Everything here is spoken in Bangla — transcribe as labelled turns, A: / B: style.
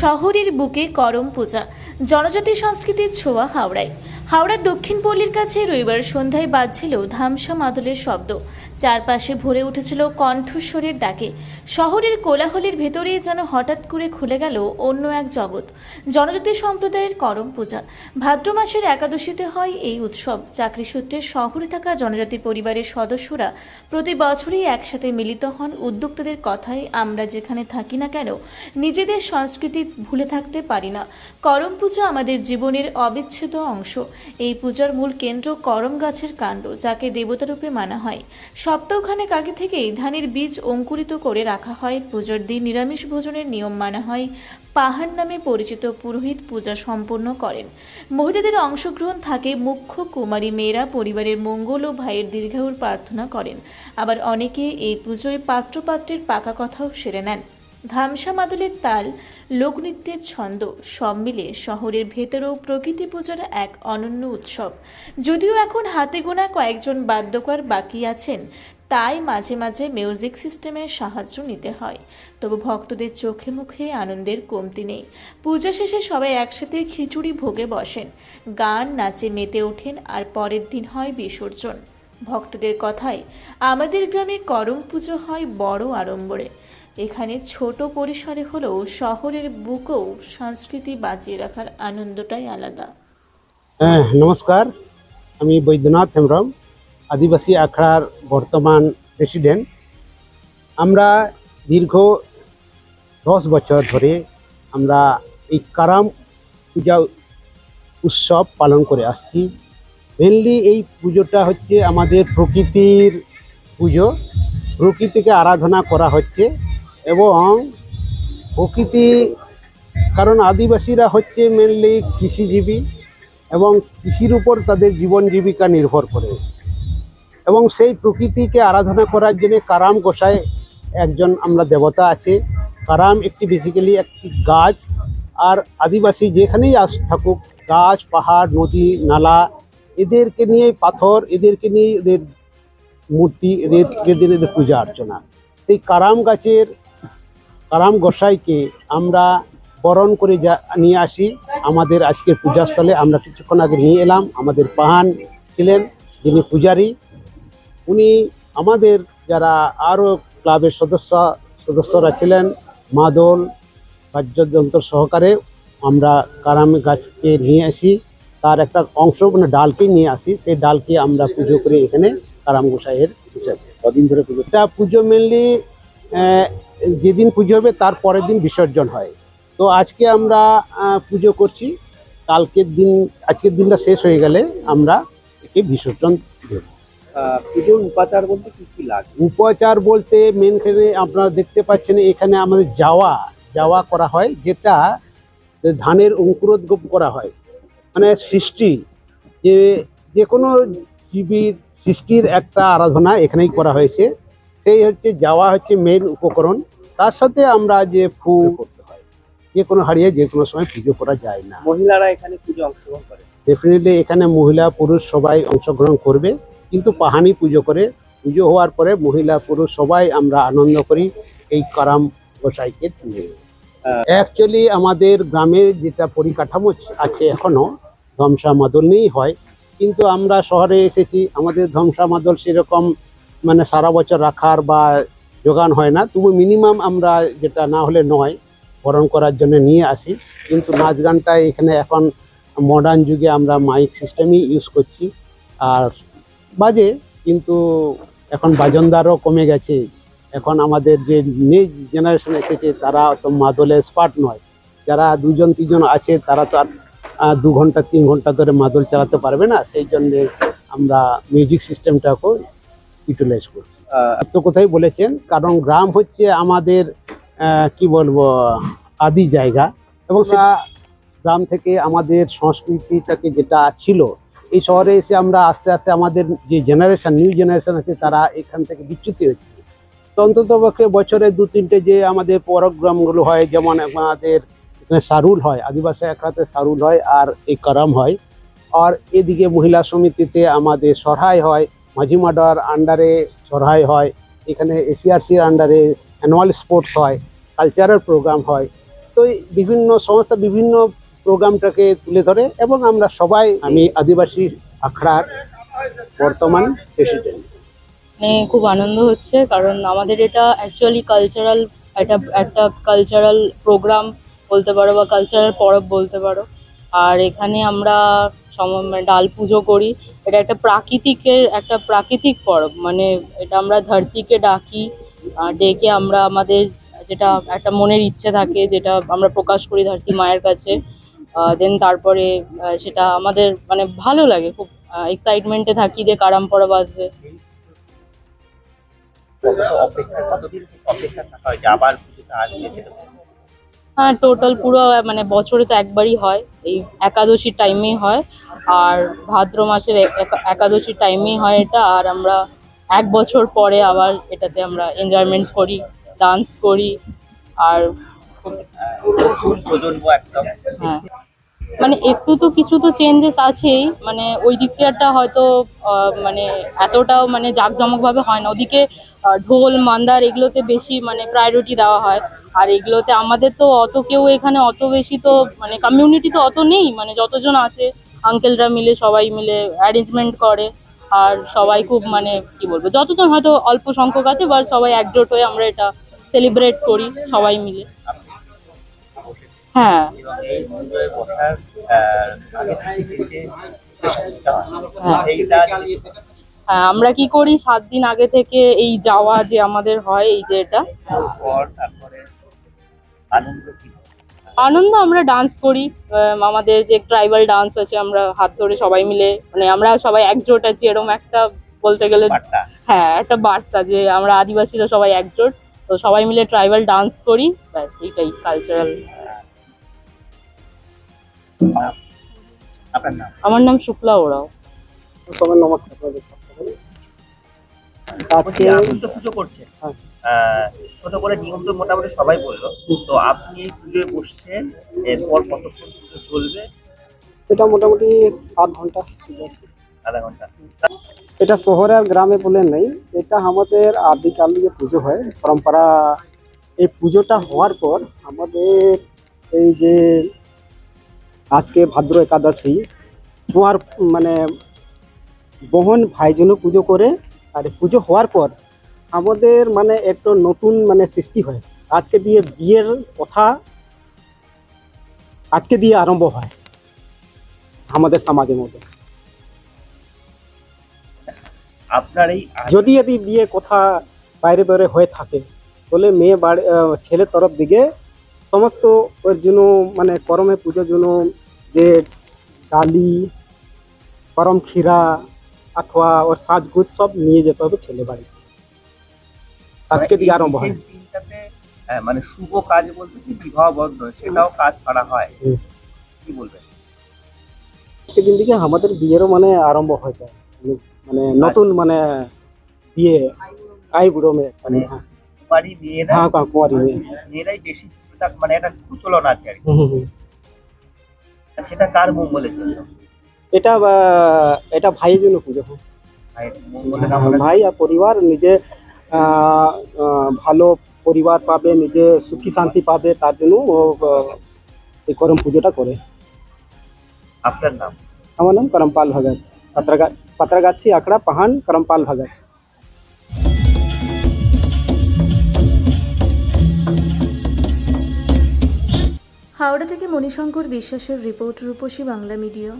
A: শহরের বুকে করম পূজা। জনজাতি সংস্কৃতির ছোঁয়া হাওড়ায়। হাওড়ার দক্ষিণ পল্লীর কাছে রবিবার সন্ধ্যায় বাজছিল ধামসা মাদলের শব্দ। চারপাশে ভরে উঠেছিল কণ্ঠস্বরের ডাকে। শহরের কোলাহলের ভেতরে যেন হঠাৎ করে খুলে গেল অন্য এক জগৎ, জনজাতি সম্প্রদায়ের করম পূজা। ভাদ্র মাসের একাদশীতে হয় এই উৎসব। চাকরি সূত্রে শহরে থাকা জনজাতি পরিবারের সদস্যরা প্রতি বছরই একসাথে মিলিত হন উদ্যোক্তাদের কথায়, আমরা যেখানে থাকি না কেন, নিজেদের সংস্কৃতি ভুলে থাকতে পারি না। করম পূজা আমাদের জীবনের অবিচ্ছেদ্য অংশ। এই পূজার মূল কেন্দ্র করম গাছের কাণ্ড, যাকে দেবতারূপে মানা হয়। সপ্তাহখানেক আগে থেকেই ধানের বীজ অঙ্কুরিত করে রাখা হয়। পুজোর দিন নিরামিষ ভোজনের নিয়ম মানা হয়। পাহাড় নামে পরিচিত পুরোহিত পূজা সম্পন্ন করেন। মহিলাদের অংশগ্রহণ থাকে মুখ্য কুমারী মেয়েরা, পরিবারের মঙ্গল ও ভাইয়ের দীর্ঘায়ুর প্রার্থনা করেন। আবার অনেকে এই পুজোয় পাত্রপাত্রের পাকা কথাও সেরে নেন। ধামসা মাদলের তাল, লোকনৃত্যের ছন্দ সব মিলে শহরের ভেতরেও প্রকৃতি পূজার এক অনন্য উৎসব। যদিও এখন হাতে গোনা কয়েকজন বাদ্যকর বাকি আছেন, তাই মাঝে মাঝে মিউজিক সিস্টেমের সাহায্য নিতে হয়। তবু ভক্তদের চোখে মুখে আনন্দের কমতি নেই। পূজা শেষে সবাই একসাথে খিচুড়ি ভোগে বসেন। গান, নাচে মেতে ওঠেন আর পরের দিন হয় বিসর্জন। ভক্তদের কথায়, আমাদের গ্রামে করম পুজো হয় বড় আড়ম্বরে। এখানে ছোট পরিসরে হলেও শহরের বুকেও সংস্কৃতি বাঁচিয়ে রাখার আনন্দটাই আলাদা।
B: হ্যাঁ নমস্কার। আমি বৈদ্যনাথ হেমব্রম, আদিবাসী আখড়ার বর্তমান প্রেসিডেন্ট। আমরা দীর্ঘ দশ বছর ধরে আমরা এই কারাম পূজা উৎসব পালন করে আসছি। মেনলি এই পুজোটা হচ্ছে আমাদের প্রকৃতির পুজো। প্রকৃতিকে আরাধনা করা হচ্ছে। এবং প্রকৃতি, কারণ আদিবাসীরা হচ্ছে মেনলি কৃষিজীবী এবং কৃষির উপর তাদের জীবন জীবিকা নির্ভর করে। এবং সেই প্রকৃতিকে আরাধনা করার জন্য কারাম গোসাই একজন আমরা দেবতা আছে। কারাম একটি বেসিক্যালি একটি গাছ, আর আদিবাসী যেখানেই আস থাকুক, গাছ, পাহাড়, নদী, নালা, এদেরকে নিয়ে পাথর, এদেরকে নিয়ে এদের মূর্তি, এদের এদের এদের পূজা অর্চনা সেই কারাম গাছের কারাম গোসাইকে আমরা বরণ করে যা নিয়ে আসি। আমাদের আজকের পূজাস্থলে আমরা কিছুক্ষণ আগে নিয়ে এলাম। আমাদের পাহান ছিলেন যিনি পূজারী। উনি আমাদের যারা আরও ক্লাবের সদস্য সদস্যরা ছিলেন মাদল বাদ্যযন্ত্র সহকারে আমরা কারাম গাছকে নিয়ে আসি। তার একটা অংশ মানে ডালকে নিয়ে আসি। সেই ডালকে আমরা পুজো করি এখানে কারাম গোসাইয়ের হিসাবে। কদিন ধরে পুজো তা পুজো মেনলি যেদিন পুজো হবে তার পরের দিন বিসর্জন হয়। তো আজকে আমরা পুজো করছি। কালকের দিন আজকের দিনটা শেষ হয়ে গেলে আমরা একে বিসর্জন দেব।
C: পুজোর উপাচার বলতে কি কি লাগে?
B: উপচার বলতে মেন আপনারা দেখতে পাচ্ছেন এখানে আমাদের যাওয়া যাওয়া করা হয় যেটা ধানের অঙ্কুরোদ্গম করা হয়। মানে সৃষ্টি যে যে কোনো জীবীর সৃষ্টির একটা আরাধনা এখানেই করা হয়েছে। সেই হচ্ছে যাওয়া হচ্ছে মেন উপকরণ। তার সাথে আমরা যে ফুল করতে হয়। যে কোনো হারিয়ে যে কোনো সময় পুজো করা যায় না।
C: মহিলারা এখানে পুজো অংশগ্রহণ করে?
B: ডেফিনেটলি এখানে মহিলা পুরুষ সবাই অংশগ্রহণ করবে। কিন্তু পাহানি পুজো করে। পুজো হওয়ার পরে মহিলা পুরুষ সবাই আমরা আনন্দ করি এই কারাম গোসাইকে নিয়ে। অ্যাকচুয়ালি আমাদের গ্রামের যেটা পরিকাঠামো আছে এখনও ধ্বংসা মাদল নিয়েই হয়। কিন্তু আমরা শহরে এসেছি আমাদের ধ্বংসা মাদল সেরকম মানে সারা বছর রাখার বা যোগান হয় না, তবু মিনিমাম আমরা যেটা না হলে নয়, বরণ করার জন্য নিয়ে আসি। কিন্তু নাচ গানটা এখানে এখন মডার্ন যুগে আমরা মাইক সিস্টেমই ইউজ করছি। আর বাজে, কিন্তু এখন বাজনদারও কমে গেছে। এখন আমাদের যে নেক্সট জেনারেশন এসেছে, তারা তো মাদলে স্পার্ট নয়। যারা দুজন, তিনজন আছে, তারা তো আর দু ঘণ্টা, তিন ঘণ্টা ধরে মাদল চালাতে পারবে না। সেই জন্যে আমরা মিউজিক সিস্টেমটাকেও ইউটিলাইজ করছি। তো কোথায় বলেছেন? কারণ গ্রাম হচ্ছে আমাদের কি বলব আদি জায়গা এবং সেটা গ্রাম থেকে আমাদের সংস্কৃতিটাকে যেটা ছিল এই শহরে এসে আমরা আস্তে আস্তে আমাদের যে জেনারেশন নিউ জেনারেশন আছে তারা এখান থেকে বিচ্যুতি হচ্ছে। তো অন্তত পক্ষে বছরে দু তিনটে যে আমাদের প্রোগ্রামগুলো হয় যেমন আমাদের এখানে সারুল হয় আদিবাসী একরাতে সারুল হয় আর এই কারাম হয়। আর এদিকে মহিলা সমিতিতে আমাদের সরহাই হয় মাঝি মাডার আন্ডারে সরহাই হয়। এখানে এসিআরসির আন্ডারে অ্যানুয়াল স্পোর্টস হয় কালচারাল প্রোগ্রাম হয়।
D: তো বিভিন্ন সংস্থা বিভিন্ন প্রোগ্রামটাকে তুলে ধরে এবং আমরা সবাই, আমি আদিবাসী আখড়ার বর্তমান প্রেসিডেন্ট
E: মানে খুব আনন্দ হচ্ছে কারণ আমাদের এটা অ্যাকচুয়ালি কালচারাল একটা একটা কালচারাল প্রোগ্রাম বলতে পারো বা কালচারাল পরব বলতে পারো। আর এখানে আমরা সম- মানে ডাল পুজো করি। এটা একটা প্রাকৃতিকের, একটা প্রাকৃতিক পরব। মানে এটা আমরা ধরতিকে ডাকি ডেকে আমরা আমাদের যেটা একটা মনের ইচ্ছে থাকে, যেটা আমরা প্রকাশ করি ধরতি মায়ের কাছে। দেন তারপরে সেটা আমাদের মানে ভালো লাগে, খুব এক্সাইটমেন্টে থাকি যে কারাম পরব আসবে।
C: অপেক্ষা অপেক্ষা থাকা হয় আবার
E: হ্যাঁ টোটাল পুরো মানে বছরে তো একবারই হয়। এই একাদশীর টাইমেই হয়। আর ভাদ্র মাসের একা- একাদশীর টাইমেই হয় এটা। আর আমরা এক বছর পরে আবার এটাতে আমরা এনজয়মেন্ট করি ডান্স করি। আর হ্যাঁ। মানে একটু তো কিছু তো চেঞ্জেস আছেই। মানে ওই দিকটা হয়তো মানে এতটাও মানে জাঁকজমকভাবে হয় না। ওদিকে ঢোল, মান্দার এগুলোতে বেশি মানে প্রায়োরিটি দেওয়া হয়। আর এগুলোতে আমাদের তো অত কেউ এখানে অত বেশি তো মানে কমিউনিটি তো অত নেই। মানে যতজন আছে আঙ্কেলরা মিলে, সবাই মিলে অ্যারেঞ্জমেন্ট করে। আর সবাই খুব মানে কি বলব, যতজন হয়তো অল্প সংখ্যক আছে বা সবাই একজোট হয়ে আমরা এটা সেলিব্রেট করি, সবাই মিলে। হ্যাঁ।
C: হ্যাঁ
E: আমরা কি করি? সাত দিন আগে থেকে এই যাওয়া যে আমাদের হয়, এই যে এটা।
C: আনন্দ
E: আমরা ডান্স করি। আমাদের যে ট্রাইবাল ডান্স আছে, আমরা হাত ধরে সবাই মিলে মানে আমরা সবাই একজোট আছি এরকম একটা বলতে গেলে হ্যাঁ একটা বার্তা যে আমরা আদিবাসীরা সবাই একজোট। তো সবাই মিলে ট্রাইবাল ডান্স করি। ব্যাস, এইটাই কালচারাল
C: আপনার নাম?
E: আমার নাম শুক্লা ওরাও।
D: সবাই নমস্কার আপনাদের কষ্ট আজকে
C: আপনি তো পুজো করছেন।
D: হ্যাঁ।
C: ছোট করে নিয়ম তো মোটামুটি সবাই বলল। তো আপনি এই পুজোয় বসছেন এরপর কতক্ষণ পুজো চলবে?
D: এটা মোটামুটি আট ঘণ্টা।
C: আধা ঘণ্টা।
D: এটা শহরে আর গ্রামে বলে নেই। এটা আমাদের আদিকাল দিয়ে পুজো হয় পরম্পরা এই পুজোটা হওয়ার পর আমাদের এই যে আজকে ভাদ্র একাদশী। তোমার মানে বহন ভাইজনও পুজো করে আর পুজো হওয়ার পর আমাদের মানে একটা নতুন মানে সৃষ্টি হয়। আজকে দিয়ে বিয়ের কথা আজকে দিয়ে আরম্ভ হয় আমাদের সমাজের মধ্যে।
C: আপনার এই
D: যদি যদি বিয়ে কথা বাইরে বাইরে হয়ে থাকে তাহলে মেয়ে বাড়ি ছেলের তরফ দিকে সমস্ত ওর জন্য মানে করমে পুজোর জন্য যে ডালি গরম ক্ষীরা অথবা ওর সাজগুজ সব নিয়ে যেতে হবে ছেলে বাড়ি। আজকে
C: মানে
D: দিয়ে আরম্ভ হয়।
C: বিশেষ মানে শুভ কাজ বলতে কি বিবাহ বন্ধ সেটাও কাজ ছাড়া হয়। কি বলবেন?
D: আজকে দিন থেকে আমাদের বিয়েরও মানে আরম্ভ হয়ে যায়। মানে নতুন মানে বিয়ে আইবুড়ো মেয়ে মানে হ্যাঁ।
C: কুমারী মেয়েরা
D: হ্যাঁ কুমারী মেয়ে।
C: মেয়েরাই বেশি মানে একটা প্রচলন আছে আর কি। সেটা কার মঙ্গলের জন্য?
D: এটা এটা ভাইয়ের জন্য পুজো হয়। হ্যাঁ, ভাই আর পরিবার নিজে ভালো পরিবার পাবে নিজে সুখী শান্তি পাবে তার জন্য ও এই করম পুজোটা করে।
C: আপনার নাম?
D: আমার নাম করমপাল ভগত সাঁতরাগা সাঁতরাগাছি আখড়া পাহান করমপাল ভগত।
A: হাওড়া থেকে মণিশঙ্কর বিশ্বাসের রিপোর্ট রূপসী বাংলা মিডিয়া।